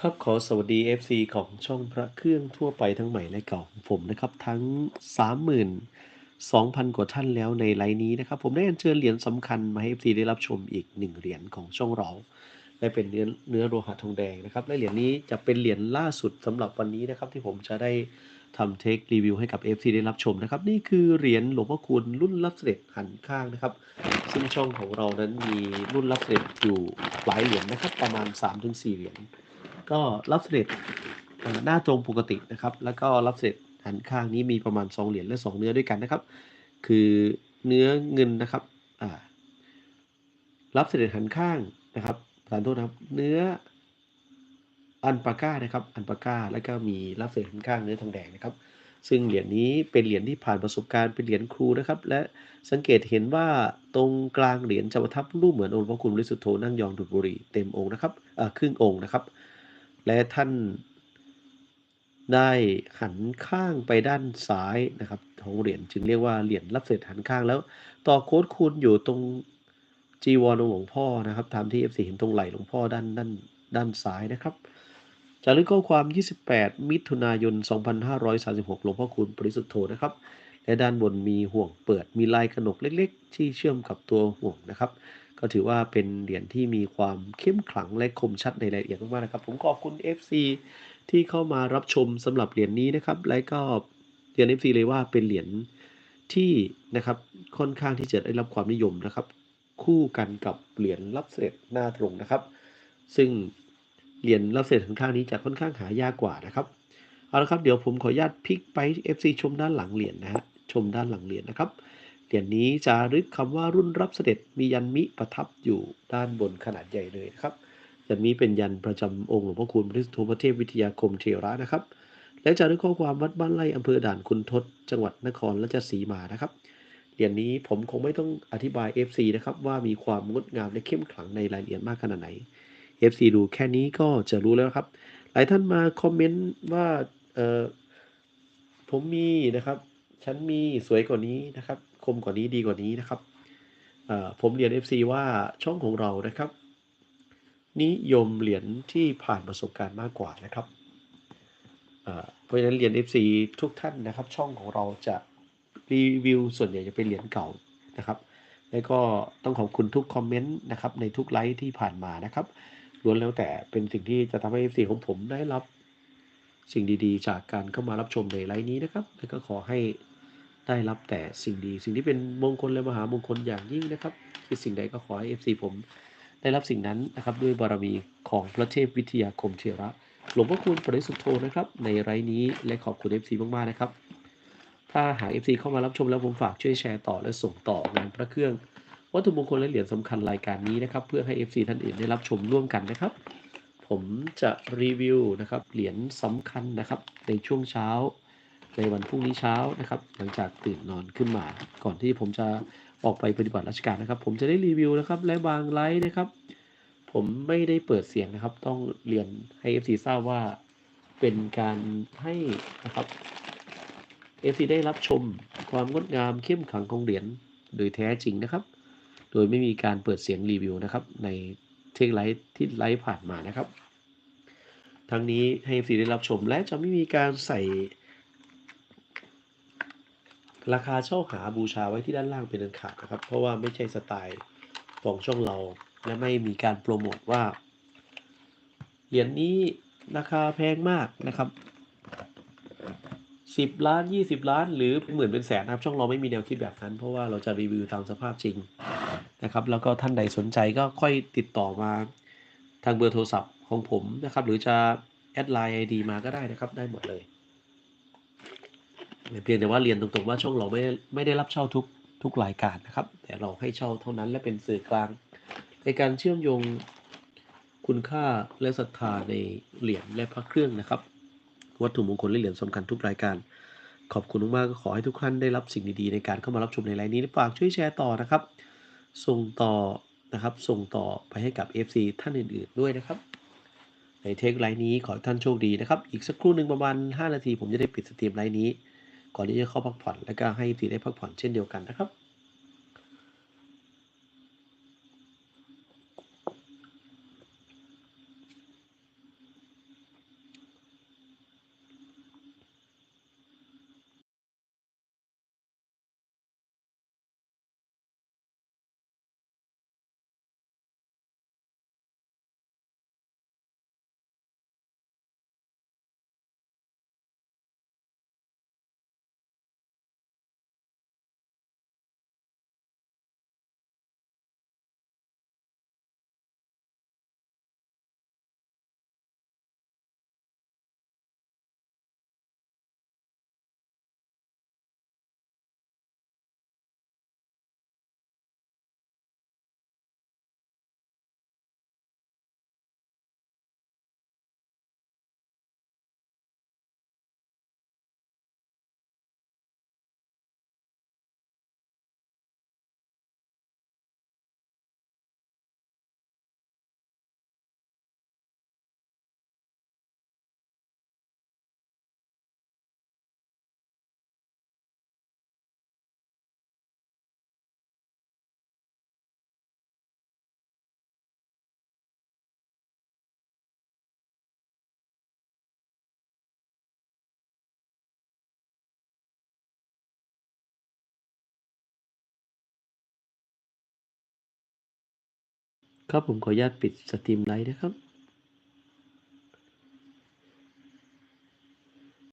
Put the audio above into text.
ครับขอสวัสดี FC ของช่องพระเครื่องทั่วไปทั้งใหม่และเก่าของผมนะครับ ทั้ง 32,000 กว่าท่านแล้วในไลน์นี้นะครับ ผมได้อัญเชิญเหรียญสำคัญมาให้ FC ได้รับชมอีก 1 เหรียญของช่องเรา และเป็นเนื้อเนื้อโลหะทองแดงนะครับและเหรียญนี้จะเป็นเหรียญล่าสุดสำหรับวันนี้นะครับ ที่ผมจะได้ทำเทครีวิวให้กับ FC ได้รับชมนะครับ นี่คือเหรียญหลวงพ่อคูณรุ่นรับเสด็จหันข้างนะครับ ซึ่งช่องของเรานั้นมีรุ่นรับเสด็จอยู่หลายเหรียญนะครับ ประมาณ 3-4 เหรียญ ก็รับเสด็จหน้าตรงปกตินะครับ แล้วก็รับเสด็จหันข้างนี้มีประมาณ 2 เหรียญและ 2 เนื้อด้วยกันนะครับ คือเนื้อเงินนะครับรับเสด็จหันข้างนะครับสารโทษนะครับ เนื้ออันปาก้านะครับ อันปาก้า แล้วก็มีรับเสด็จหันข้างเนื้อทองแดงนะครับซึ่งเหรียญนี้เป็นเหรียญที่ผ่านประสบการณ์เป็นเหรียญครูนะครับ และสังเกตเห็นว่าตรงกลางเหรียญจะประทับรูปเหมือนองค์พระคุณบริสุทโธนั่งยองดูดบุรีเต็มองค์นะครับครึ่งองค์นะครับ และท่านได้หันข้างไปด้านซ้ายนะครับของเหรียญจึงเรียกว่าเหรียญรับเสด็จหันข้างแล้ว ต่อโค้ดคูณอยู่ตรงจีวรของหลวงพ่อนะครับตามที่ F4 เห็นตรงไหลหลวงพ่อด้านด้านด้านซ้ายนะครับจารึกข้อความ 28 มิถุนายน 2536 หลวงพ่อคูณปริสุทธโธนะครับ และด้านบนมีห่วงเปิดมีลายขนกเล็ก ๆ ที่เชื่อมกับตัวห่วงนะครับ ก็ถือว่าเป็นเหรียญที่มีความเข้มขลังและคมชัดในรายละเอียดมากๆนะครับ ผมขอบคุณ FC ที่เข้ามารับชมสำหรับเหรียญนี้นะครับ และก็เหรียน FC เลยว่าเป็นเหรียญที่นะครับค่อนข้างที่จะได้รับความนิยมนะครับ คู่กันกับเหรียญรับเสด็จหน้าตรงนะครับ ซึ่งเหรียญรับเสด็จข้างๆนี้จะค่อนข้างหายากกว่านะครับเอาละครับเดี๋ยวผมขออนุญาตพลิกไป FC ชมด้านหลังเหรียญนะฮะชมด้านหลังเหรียญนะครับ เหรียญนี้จะรึกคำว่ารุ่นรับเสด็จมียันมิประทับอยู่ด้านบนขนาดใหญ่เลยนะครับยันมิเป็นยันประจำองค์หลวงพ่อคูณบริสุทธพระเทพวิทยาคมเทระนะครับ และจะรึกข้อความวัดบ้านไร่อำเภอด่านคุณทศ จังหวัดนครราชสีมานะครับเหรียญนี้ผมคงไม่ต้องอธิบาย FC นะครับว่ามีความงดงามและเข้มขลังในรายละเอียดมากขนาดไหน FC ดูแค่นี้ก็จะรู้แล้วครับ หลายท่านมาคอมเมนต์ว่าผมมีนะครับ ฉันมีสวยกว่านี้นะครับ คมกว่านี้ดีกว่านี้นะครับผมเรียน FC ว่าช่องของเรานะครับ นิยมเหรียญที่ผ่านประสบการณ์มากกว่านะครับเพราะฉะนั้นเหรียน FC ทุกท่านนะครับ ช่องของเราจะรีวิวส่วนใหญ่จะเป็นเหรียญเก่านะครับ แล้วก็ต้องขอบคุณทุกคอมเมนต์นะครับในทุกไลฟ์ที่ผ่านมานะครับล้วนแล้วแต่เป็นสิ่งที่จะทำให้ FC ของผมได้รับสิ่งดีๆ จากการเข้ามารับชมในไลฟ์นี้นะครับ แล้วก็ขอให้ ได้รับแต่สิ่งดี สิ่งที่เป็นมงคลและมหามงคลอย่างยิ่งนะครับคือสิ่งใดก็ขอให้ FC ผม ได้รับสิ่งนั้นนะครับ ด้วยบารมีของพระเทพวิทยาคมเทระ หลวงพ่อคูณปริสุทธโธนะครับ ในไลฟ์นี้และขอบคุณ FC มากๆนะครับ ถ้าหาก FC เข้ามารับชมแล้วผมฝากช่วยแชร์ต่อและส่งต่องานพระเครื่อง วัตถุมงคลและเหรียญสำคัญรายการนี้นะครับ เพื่อให้ FC ท่านอื่นได้รับชมร่วมกันนะครับ ผมจะรีวิวนะครับเหรียญสำคัญนะครับในช่วงเช้า ในวันพรุ่งนี้เช้านะครับ หลังจากตื่นนอนขึ้นมาก่อนที่ผมจะออกไปปฏิบัติราชการนะครับ ผมจะได้รีวิวนะครับ และบางไลฟ์นะครับ ผมไม่ได้เปิดเสียงนะครับ ต้องเรียนให้ FC ทราบว่าเป็นการให้นะครับ FC ได้รับชมความงดงามเข้มขังของเหรียญโดยแท้จริงนะครับ โดยไม่มีการเปิดเสียงรีวิวนะครับ ในเทคไลฟ์ที่ไลฟ์ผ่านมานะครับ ทั้งนี้ให้ FC ได้รับชมและจะไม่มีการใส่ ราคาเช่าหาบูชาไว้ที่ด้านล่างเป็นอันขาดนะครับ เพราะว่าไม่ใช่สไตล์ของช่องเรา และไม่มีการโปรโมทว่าเหรียญนี้ราคาแพงมากนะครับสิบล้านยี่สิบล้าน หรือเป็นหมื่นเป็นแสนนะครับ ช่องเราไม่มีแนวคิดแบบนั้น เพราะว่าเราจะรีวิวตามสภาพจริงนะครับ แล้วก็ท่านใดสนใจก็ค่อยติดต่อมาทางเบอร์โทรศัพท์ของผมนะครับ หรือจะแอดไลน์ไอดีมาก็ได้นะครับ ได้หมดเลย เพียงแต่ว่าเรียนตรงๆว่าช่องเราไม่ไม่ได้รับเช่าทุกทุกรายการนะครับ แต่เราให้เช่าเท่านั้นและเป็นสื่อกลาง ในการเชื่อมโยงคุณค่าและศรัทธาในเหรียญและพระเครื่องนะครับ วัตถุมงคลและเหรียญสำคัญทุกรายการ ขอบคุณมากๆก็ขอให้ทุกท่านได้รับสิ่งดีๆในการเข้ามารับชมในไลน์นี้ฝากช่วยแชร์ต่อนะครับ ส่งต่อนะครับ ส่งต่อไปให้กับ FC ท่านอื่น ๆด้วยนะครับ ในเทคไลน์นี้ขอท่านโชคดีนะครับ อีกสักครู่หนึ่งประมาณ 5 นาที ผมจะได้ปิดสตรีมไลน์นี้ ก่อนที่จะเข้าพักผ่อน และก็ให้ตีได้พักผ่อนเช่นเดียวกันนะครับ ครับผมขออนุญาตปิดสตรีมไลท์นะครับ